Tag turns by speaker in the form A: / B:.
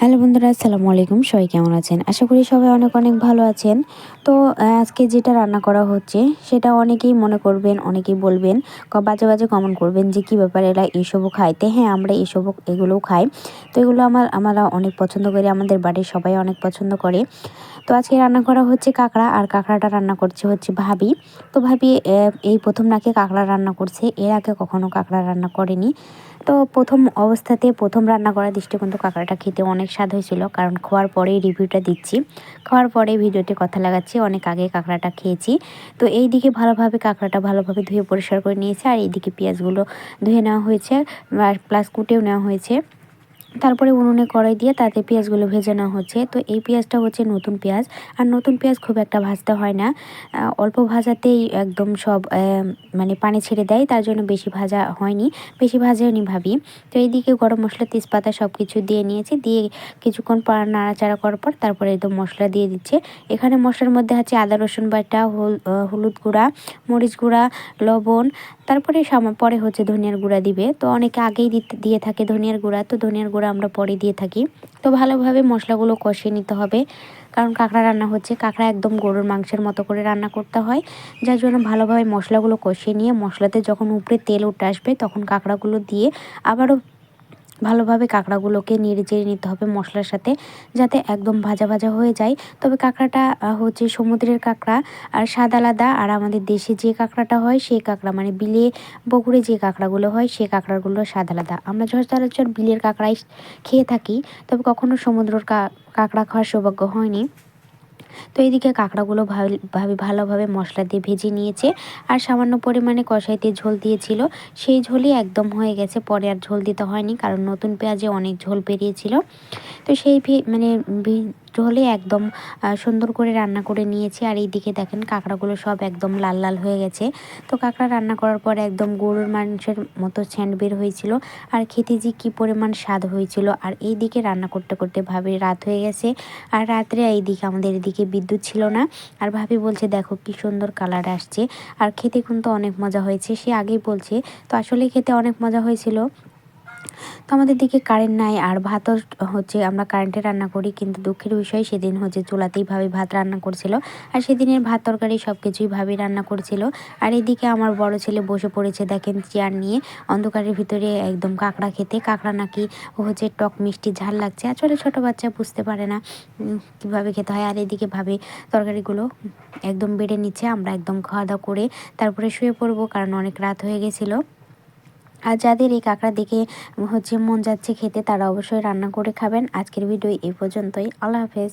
A: Hello বন্ধুরা, আসসালামু আলাইকুম। সবাই কেমন আছেন? আশা করি সবাই অনেক অনেক ভালো আছেন। তো আজকে যেটা রান্না করা হচ্ছে, সেটা অনেকেই মনে করবেন, অনেকেই বলবেন বাজে বাজে কমেন্ট করবেন যে, কী ব্যাপার এরা এসবও খাইতে? হ্যাঁ আমরা এসবও, এগুলোও খাই। তো এগুলো আমার, আমরা অনেক পছন্দ করি, আমাদের বাড়ির সবাই অনেক পছন্দ করে। তো আজকে রান্না করা হচ্ছে কাঁকড়া, আর কাঁকড়াটা রান্না করছে হচ্ছে ভাবি। তো ভাবি এই প্রথম নাকি কাঁকড়া রান্না করছে, এর আগে কখনো কাঁকড়া রান্না করেনি। তো প্রথম অবস্থাতে প্রথম রান্না করা দৃষ্টিকোণ তো কাঁকড়াটা খেতে অনেক স্বাদ হয়েছিল। কারণ খাওয়ার পরেই রিভিউটা দিচ্ছি। খাওয়ার পরে ভিডিওতে কথা লাগাচ্ছি, অনেক আগে কাঁকড়াটা খেয়েছি। তো এই দিকে ভালোভাবে কাঁকড়াটা ভালোভাবে ধুয়ে পরিষ্কার করে নিয়েছে। আর এইদিকে পেঁয়াজগুলো ধুয়ে নেওয়া হয়েছে প্লাস কুটেও নেওয়া হয়েছে। তারপরে উনুনে কড়াই দিয়ে তাতে পেঁয়াজগুলো ভেজে নেওয়া হচ্ছে। তো এই পেঁয়াজটা হচ্ছে নতুন পেঁয়াজ। আর নতুন পেঁয়াজ খুব একটা ভাজতে হয় না। অল্প ভাজাতেই একদম সব মানে পানি ছেড়ে দেয়, তার জন্য বেশি ভাজা হয়নি। বেশি ভাজাওনি ভাবি। তো এইদিকে গরম মশলা, তেজপাতা সব কিছু দিয়ে নিয়েছি। দিয়ে কিছুক্ষণ নাড়াচাড়া করার পর তারপরে একদম মশলা দিয়ে দিচ্ছে। এখানে মশলার মধ্যে আছে আদা, রসুন বাটা হলুদ গুঁড়া, মরিচ গুঁড়া, লবণ। তারপরে পরে হচ্ছে ধনিয়ার গুঁড়া দিবে। তো অনেকে আগেই দিতে, দিয়ে থাকে ধনিয়ার গুঁড়া। তো ধনিয়ার গুঁড়া আমরা পরে দিয়ে থাকি। তো ভালোভাবে মশলাগুলো কষিয়ে নিতে হবে। কারণ কাঁকড়া রান্না হচ্ছে, কাঁকড়া একদম গরুর মাংসের মতো করে রান্না করতে হয়। যার জন্য ভালোভাবে মশলাগুলো কষিয়ে নিয়ে মশলাতে যখন উপরে তেল উঠে আসবে তখন কাঁকড়াগুলো দিয়ে আবারও ভালোভাবে কাঁকড়াগুলোকে নেড়ে চেড়ে নিতে হবে মশলার সাথে যাতে একদম ভাজা ভাজা হয়ে যায়। তবে কাঁকড়াটা হচ্ছে সমুদ্রের কাঁকড়া আর সাদা আলাদা। আর আমাদের দেশে যে কাঁকড়াটা হয়, সেই কাঁকড়া মানে বিলে বগুড়ে যে কাঁকড়াগুলো হয়, সেই কাঁকড়াগুলো সাদা আলাদা। আমরা সচরাচর বিলের কাঁকড়াই খেয়ে থাকি, তবে কখনো সমুদ্রের কাঁকড়া খাওয়ার সৌভাগ্য হয়নি। তো এইদিকে কাঁকড়াগুলো ভাবে ভালোভাবে মশলা দিয়ে ভেজে নিয়েছে। আর সামান্য পরিমাণে কষাইতে ঝোল দিয়েছিল। সেই ঝোলই একদম হয়ে গেছে। পরে আর ঝোল দিতে হয়নি, কারণ নতুন পেঁয়াজে অনেক ঝোল বেরিয়েছিল। তো সেই মানে ঝোলে একদম সুন্দর করে রান্না করে নিয়েছি। আর এই দিকে দেখেন কাঁকড়াগুলো সব একদম লাল লাল হয়ে গেছে। তো কাঁকড়া রান্না করার পর একদম গরুর মাংসের মতো ছ্যান্ড বের হয়েছিল। আর খেতে যে কী পরিমাণ স্বাদ হয়েছিল। আর এই দিকে রান্না করতে করতে ভাবি রাত হয়ে গেছে। আর রাত্রে এই দিকে আমাদের এদিকে বিদ্যুৎ ছিল না। আর ভাবি বলছে, দেখো কি সুন্দর কালার আসছে। আর খেতে কিন্তু অনেক মজা হয়েছে। সে আগেই বলছে, তো আসলে খেতে অনেক মজা হয়েছিল। তো আমাদের দিকে কারেন্ট নাই, আর ভাতও হচ্ছে আমরা কারেন্টে রান্না করি, কিন্তু দুঃখের বিষয় সেদিন হচ্ছে চুলাতেই ভাবে ভাত রান্না করছিল, আর সেদিনের ভাত তরকারি সব কিছুই ভাবি রান্না করছিল। আর এদিকে আমার বড় ছেলে বসে পড়েছে দেখেন চেয়ার নিয়ে, অন্ধকারের ভিতরে একদম কাঁকড়া খেতে, কাঁকড়া নাকি হচ্ছে টক মিষ্টি ঝাল লাগছে, আসলে ছোট বাচ্চা বুঝতে পারে না কীভাবে খেতে হয়। আর এদিকে ভাবে তরকারিগুলো একদম বেড়ে নিচ্ছে, আমরা একদম খাওয়া দাওয়া করে তারপরে শুয়ে পড়ব, কারণ অনেক রাত হয়ে গেছিল। আর যাদের এই কাঁকড়া দেখে হচ্ছে মন যাচ্ছে খেতে, তারা অবশ্যই রান্না করে খাবেন। আজকের ভিডিও এই পর্যন্তই। আল্লাহ হাফেজ।